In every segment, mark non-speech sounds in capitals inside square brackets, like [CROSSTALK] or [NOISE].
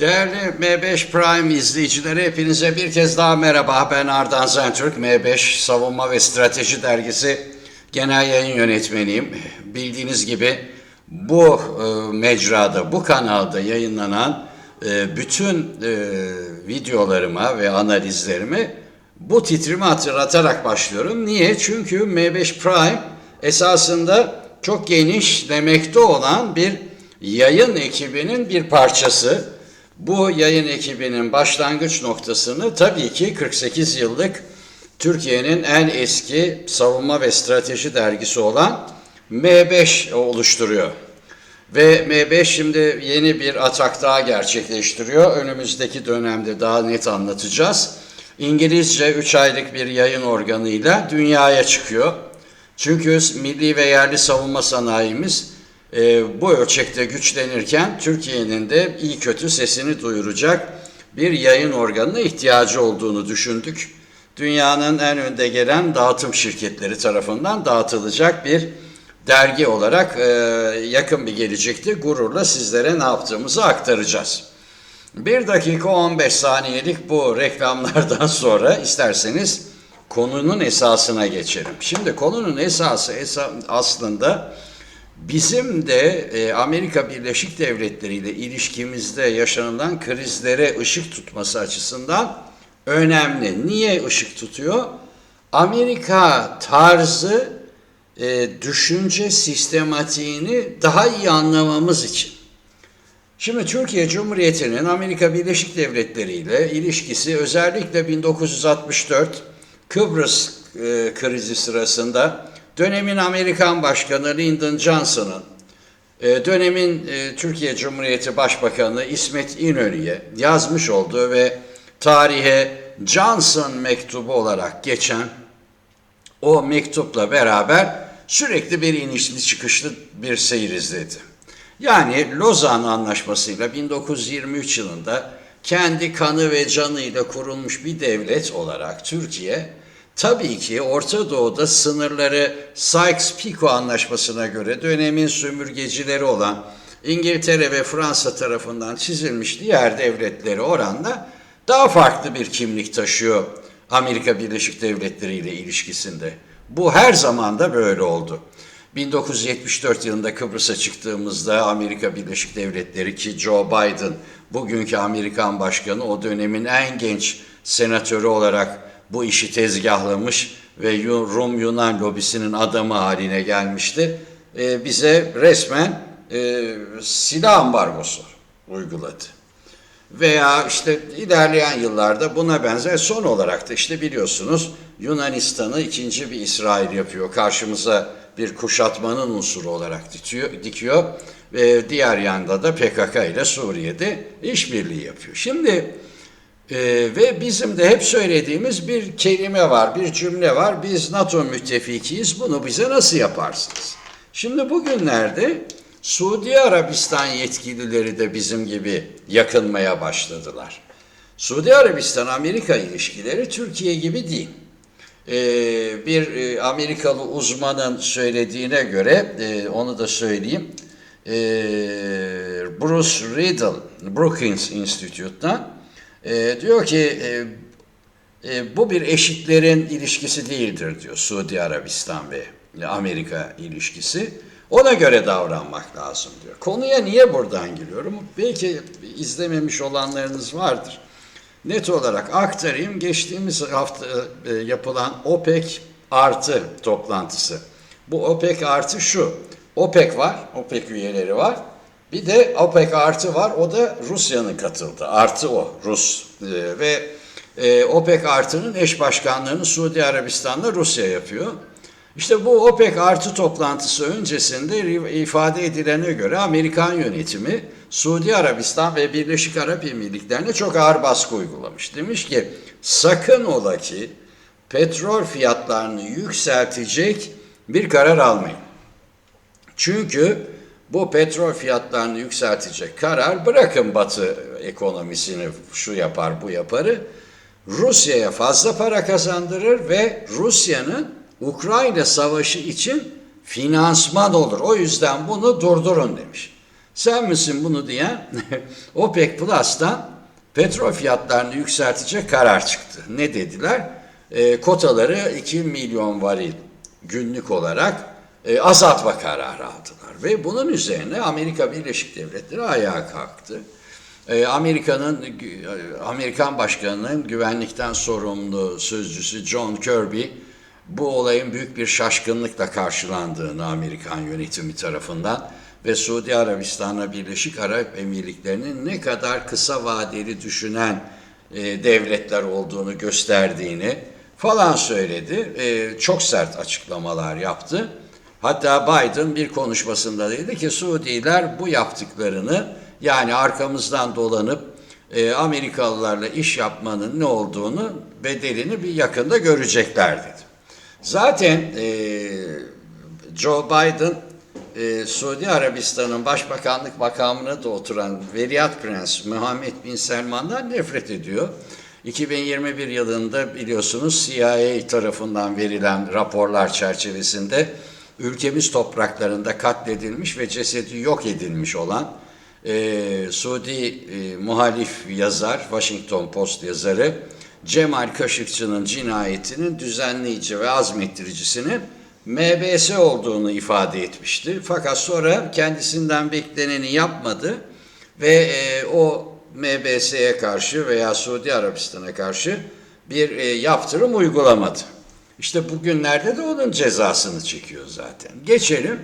Değerli M5 Prime izleyicileri hepinize bir kez daha merhaba. Ben Ardan Zentürk, M5 Savunma ve Strateji Dergisi Genel Yayın Yönetmeniyim. Bildiğiniz gibi bu e, mecrada, bu kanalda yayınlanan e, bütün e, videolarıma ve analizlerimi bu titrimi hatırlatarak başlıyorum. Niye? Çünkü M5 Prime esasında çok geniş demekte olan bir yayın ekibinin bir parçası. Bu yayın ekibinin başlangıç noktasını tabii ki 48 yıllık Türkiye'nin en eski savunma ve strateji dergisi olan M5 oluşturuyor. Ve M5 şimdi yeni bir atak daha gerçekleştiriyor. Önümüzdeki dönemde daha net anlatacağız. İngilizce 3 aylık bir yayın organıyla dünyaya çıkıyor. Çünkü milli ve yerli savunma sanayimiz e, bu ölçekte güçlenirken Türkiye'nin de iyi kötü sesini duyuracak bir yayın organına ihtiyacı olduğunu düşündük. Dünyanın en önde gelen dağıtım şirketleri tarafından dağıtılacak bir dergi olarak e, yakın bir gelecekte gururla sizlere ne yaptığımızı aktaracağız. Bir dakika 15 saniyelik bu reklamlardan [LAUGHS] sonra isterseniz konunun esasına geçelim. Şimdi konunun esası esa, aslında bizim de e, Amerika Birleşik Devletleri ile ilişkimizde yaşanılan krizlere ışık tutması açısından önemli. Niye ışık tutuyor? Amerika tarzı e, düşünce sistematiğini daha iyi anlamamız için. Şimdi Türkiye Cumhuriyeti'nin Amerika Birleşik Devletleri ile ilişkisi özellikle 1964 Kıbrıs e, krizi sırasında dönemin Amerikan Başkanı Lyndon Johnson'ın e, dönemin e, Türkiye Cumhuriyeti Başbakanı İsmet İnönü'ye yazmış olduğu ve tarihe Johnson mektubu olarak geçen o mektupla beraber sürekli bir inişli çıkışlı bir seyir izledi. Yani Lozan Anlaşması'yla 1923 yılında kendi kanı ve canıyla kurulmuş bir devlet olarak Türkiye tabii ki Orta Doğu'da sınırları Sykes-Picot Anlaşması'na göre dönemin sömürgecileri olan İngiltere ve Fransa tarafından çizilmiş diğer devletleri oranla daha farklı bir kimlik taşıyor Amerika Birleşik Devletleri ile ilişkisinde. Bu her zaman da böyle oldu. 1974 yılında Kıbrıs'a çıktığımızda Amerika Birleşik Devletleri ki Joe Biden bugünkü Amerikan Başkanı o dönemin en genç senatörü olarak bu işi tezgahlamış ve Rum Yunan lobisinin adamı haline gelmişti. Ee, bize resmen e, silah ambargosu uyguladı. Veya işte ilerleyen yıllarda buna benzer son olarak da işte biliyorsunuz Yunanistan'ı ikinci bir İsrail yapıyor. Karşımıza bir kuşatmanın unsuru olarak dikiyor ve diğer yanda da PKK ile Suriye'de işbirliği yapıyor. Şimdi e, ve bizim de hep söylediğimiz bir kelime var, bir cümle var. Biz NATO müttefikiyiz, bunu bize nasıl yaparsınız? Şimdi bugünlerde Suudi Arabistan yetkilileri de bizim gibi yakınmaya başladılar. Suudi Arabistan-Amerika ilişkileri Türkiye gibi değil. Ee, bir e, Amerikalı uzmanın söylediğine göre, e, onu da söyleyeyim, e, Bruce Riddle, Brookings Institute'dan e, diyor ki e, e, bu bir eşitlerin ilişkisi değildir diyor Suudi Arabistan ve Amerika ilişkisi. Ona göre davranmak lazım diyor. Konuya niye buradan giriyorum? Belki izlememiş olanlarınız vardır. Net olarak aktarayım. Geçtiğimiz hafta e, yapılan OPEC artı toplantısı. Bu OPEC artı şu. OPEC var, OPEC üyeleri var. Bir de OPEC artı var, o da Rusya'nın katıldı. Artı o, Rus. E, ve e, OPEC artının eş başkanlığını Suudi Arabistan'la Rusya yapıyor. İşte bu OPEC artı toplantısı öncesinde ifade edilene göre Amerikan yönetimi Suudi Arabistan ve Birleşik Arap Emirlikleri'ne çok ağır baskı uygulamış. Demiş ki sakın ola ki petrol fiyatlarını yükseltecek bir karar almayın. Çünkü bu petrol fiyatlarını yükseltecek karar bırakın Batı ekonomisini şu yapar bu yaparı Rusya'ya fazla para kazandırır ve Rusya'nın Ukrayna savaşı için finansman olur. O yüzden bunu durdurun demiş. Sen misin bunu diyen? [LAUGHS] OPEC Plus'tan petrol fiyatlarını yükseltecek karar çıktı. Ne dediler? E, kotaları 2 milyon varil günlük olarak e, azaltma kararı aldılar. Ve bunun üzerine Amerika Birleşik Devletleri ayağa kalktı. E, Amerika'nın Amerikan Başkanı'nın güvenlikten sorumlu sözcüsü John Kirby bu olayın büyük bir şaşkınlıkla karşılandığını Amerikan yönetimi tarafından ve Suudi Arabistan'la Birleşik Arap Emirlikleri'nin ne kadar kısa vadeli düşünen e, devletler olduğunu gösterdiğini falan söyledi. E, çok sert açıklamalar yaptı. Hatta Biden bir konuşmasında dedi ki Suudiler bu yaptıklarını yani arkamızdan dolanıp e, Amerikalılarla iş yapmanın ne olduğunu bedelini bir yakında görecekler dedi. Zaten e, Joe Biden e, Suudi Arabistan'ın başbakanlık makamına da oturan Veliyat Prens Muhammed Bin Selman'dan nefret ediyor. 2021 yılında biliyorsunuz CIA tarafından verilen raporlar çerçevesinde ülkemiz topraklarında katledilmiş ve cesedi yok edilmiş olan e, Suudi e, muhalif yazar, Washington Post yazarı Cemal Kaşıkçı'nın cinayetinin düzenleyici ve azmettiricisinin MBS olduğunu ifade etmişti. Fakat sonra kendisinden bekleneni yapmadı ve e, o MBS'ye karşı veya Suudi Arabistan'a karşı bir e, yaptırım uygulamadı. İşte bugünlerde de onun cezasını çekiyor zaten. Geçelim.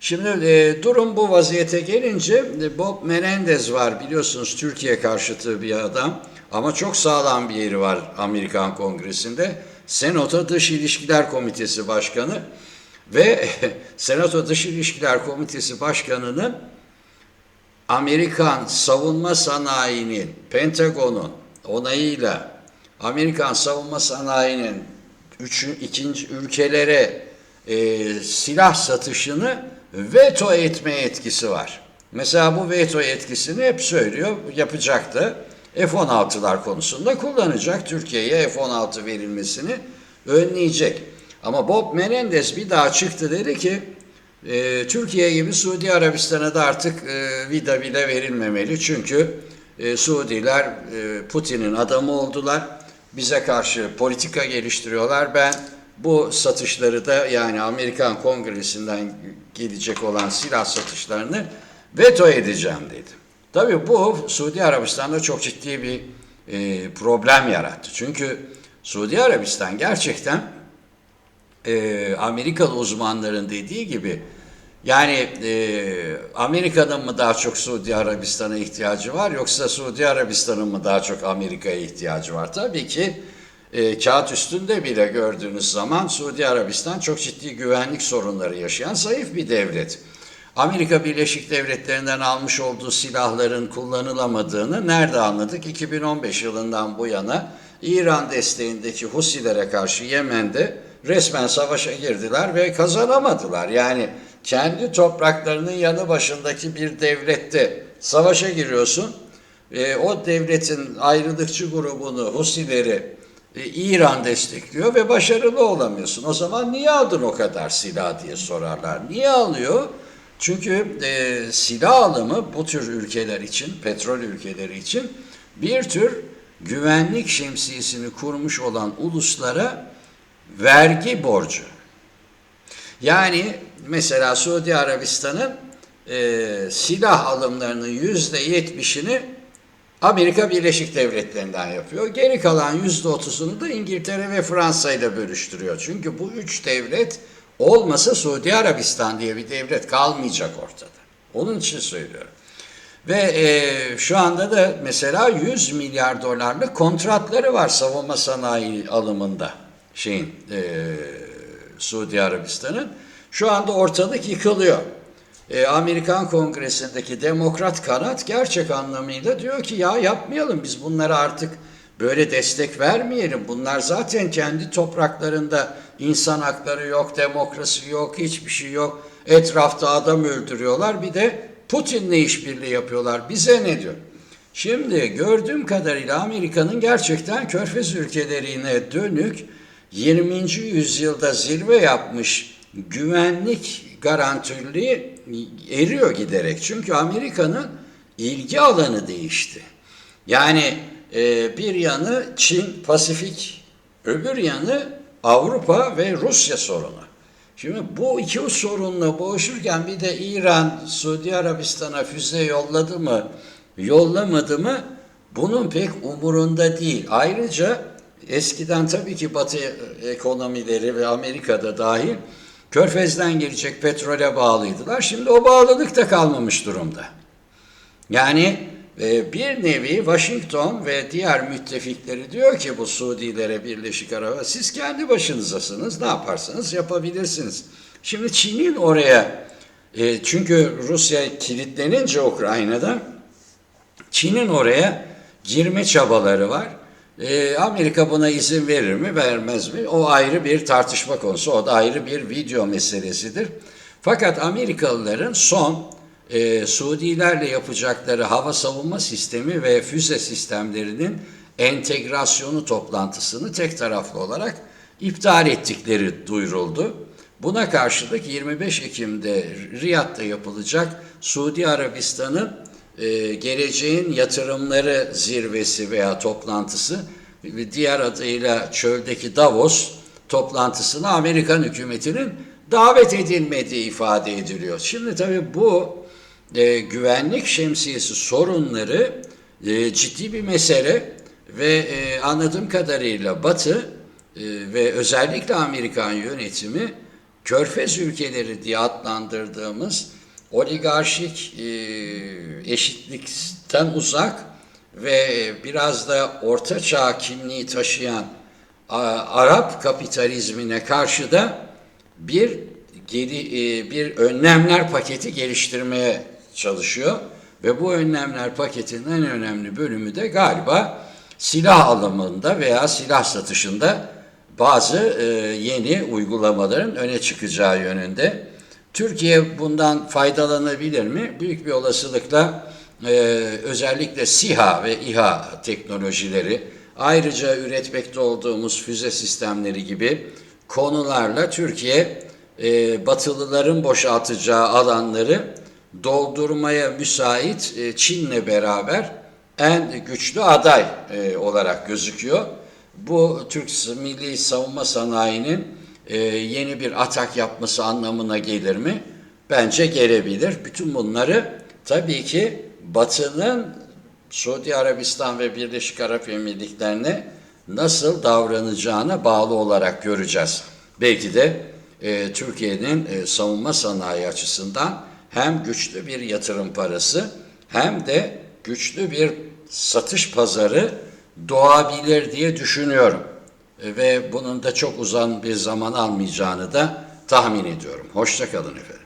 Şimdi e, durum bu vaziyete gelince e, Bob Menendez var biliyorsunuz Türkiye karşıtı bir adam ama çok sağlam bir yeri var Amerikan Kongresi'nde. Senato Dış İlişkiler Komitesi Başkanı ve [LAUGHS] Senato Dış İlişkiler Komitesi Başkanı'nın Amerikan savunma sanayinin, Pentagon'un onayıyla Amerikan savunma sanayinin üçü, ikinci ülkelere e, silah satışını veto etme etkisi var. Mesela bu veto etkisini hep söylüyor, yapacak da F-16'lar konusunda kullanacak. Türkiye'ye F-16 verilmesini önleyecek. Ama Bob Menendez bir daha çıktı dedi ki e, Türkiye gibi Suudi Arabistan'a da artık e, vida bile verilmemeli. Çünkü e, Suudiler e, Putin'in adamı oldular. Bize karşı politika geliştiriyorlar. Ben bu satışları da yani Amerikan Kongresi'nden gelecek olan silah satışlarını veto edeceğim dedi. Tabii bu Suudi Arabistan'da çok ciddi bir e, problem yarattı. Çünkü Suudi Arabistan gerçekten e, Amerikalı uzmanların dediği gibi yani e, Amerika'nın mı daha çok Suudi Arabistan'a ihtiyacı var yoksa Suudi Arabistan'ın mı daha çok Amerika'ya ihtiyacı var? Tabii ki e, kağıt üstünde bile gördüğünüz zaman Suudi Arabistan çok ciddi güvenlik sorunları yaşayan zayıf bir devlet. Amerika Birleşik Devletleri'nden almış olduğu silahların kullanılamadığını nerede anladık? 2015 yılından bu yana İran desteğindeki Husilere karşı Yemen'de resmen savaşa girdiler ve kazanamadılar. Yani kendi topraklarının yanı başındaki bir devlette savaşa giriyorsun. E, o devletin ayrılıkçı grubunu, Husileri e, İran destekliyor ve başarılı olamıyorsun. O zaman niye aldın o kadar silah diye sorarlar. Niye alıyor? Çünkü e, silah alımı bu tür ülkeler için, petrol ülkeleri için bir tür güvenlik şemsiyesini kurmuş olan uluslara vergi borcu. Yani mesela Suudi Arabistan'ın e, silah alımlarının yüzde yetmişini Amerika Birleşik Devletleri'nden yapıyor. Geri kalan yüzde otuzunu da İngiltere ve Fransa ile bölüştürüyor. Çünkü bu üç devlet olmasa Suudi Arabistan diye bir devlet kalmayacak ortada. Onun için söylüyorum. Ve e, şu anda da mesela 100 milyar dolarlık kontratları var savunma sanayi alımında şeyin e, Suudi Arabistan'ın. Şu anda ortalık yıkılıyor. E, Amerikan Kongresi'ndeki demokrat kanat gerçek anlamıyla diyor ki ya yapmayalım biz bunlara artık böyle destek vermeyelim. Bunlar zaten kendi topraklarında insan hakları yok, demokrasi yok, hiçbir şey yok. Etrafta adam öldürüyorlar. Bir de Putin'le işbirliği yapıyorlar. Bize ne diyor? Şimdi gördüğüm kadarıyla Amerika'nın gerçekten körfez ülkelerine dönük 20. yüzyılda zirve yapmış güvenlik garantörlüğü eriyor giderek. Çünkü Amerika'nın ilgi alanı değişti. Yani e, bir yanı Çin, Pasifik, öbür yanı Avrupa ve Rusya sorunu. Şimdi bu iki sorunla boğuşurken bir de İran, Suudi Arabistan'a füze yolladı mı, yollamadı mı bunun pek umurunda değil. Ayrıca eskiden tabii ki Batı ekonomileri ve Amerika'da dahil Körfez'den gelecek petrole bağlıydılar. Şimdi o bağlılık da kalmamış durumda. Yani e, bir nevi Washington ve diğer müttefikleri diyor ki bu Suudilere Birleşik Arap siz kendi başınızasınız ne yaparsanız yapabilirsiniz. Şimdi Çin'in oraya e, çünkü Rusya kilitlenince Ukrayna'da Çin'in oraya girme çabaları var. E, Amerika buna izin verir mi vermez mi? O ayrı bir tartışma konusu. O da ayrı bir video meselesidir. Fakat Amerikalıların son e, Suudilerle yapacakları hava savunma sistemi ve füze sistemlerinin entegrasyonu toplantısını tek taraflı olarak iptal ettikleri duyuruldu. Buna karşılık 25 Ekim'de Riyad'da yapılacak Suudi Arabistan'ın e, geleceğin yatırımları zirvesi veya toplantısı diğer adıyla çöldeki Davos toplantısına Amerikan hükümetinin davet edilmediği ifade ediliyor. Şimdi tabii bu e, güvenlik şemsiyesi sorunları e, ciddi bir mesele ve e, anladığım kadarıyla Batı e, ve özellikle Amerikan yönetimi Körfez ülkeleri diye adlandırdığımız oligarşik e, eşitlikten uzak ve biraz da orta çağ kimliği taşıyan Arap kapitalizmine karşı da bir geri, e, bir önlemler paketi geliştirmeye çalışıyor ve bu önlemler paketinin en önemli bölümü de galiba silah alımında veya silah satışında bazı e, yeni uygulamaların öne çıkacağı yönünde. Türkiye bundan faydalanabilir mi? Büyük bir olasılıkla e, özellikle SİHA ve İHA teknolojileri, ayrıca üretmekte olduğumuz füze sistemleri gibi konularla Türkiye e, Batılıların boşaltacağı alanları doldurmaya müsait e, Çin'le beraber en güçlü aday e, olarak gözüküyor. Bu Türk milli savunma sanayinin e, yeni bir atak yapması anlamına gelir mi? Bence gelebilir. Bütün bunları tabii ki Batı'nın Suudi Arabistan ve Birleşik Arap Emirlikleri'ne nasıl davranacağına bağlı olarak göreceğiz. Belki de e, Türkiye'nin e, savunma sanayi açısından hem güçlü bir yatırım parası hem de güçlü bir satış pazarı doğabilir diye düşünüyorum. Ve bunun da çok uzun bir zaman almayacağını da tahmin ediyorum. Hoşçakalın efendim.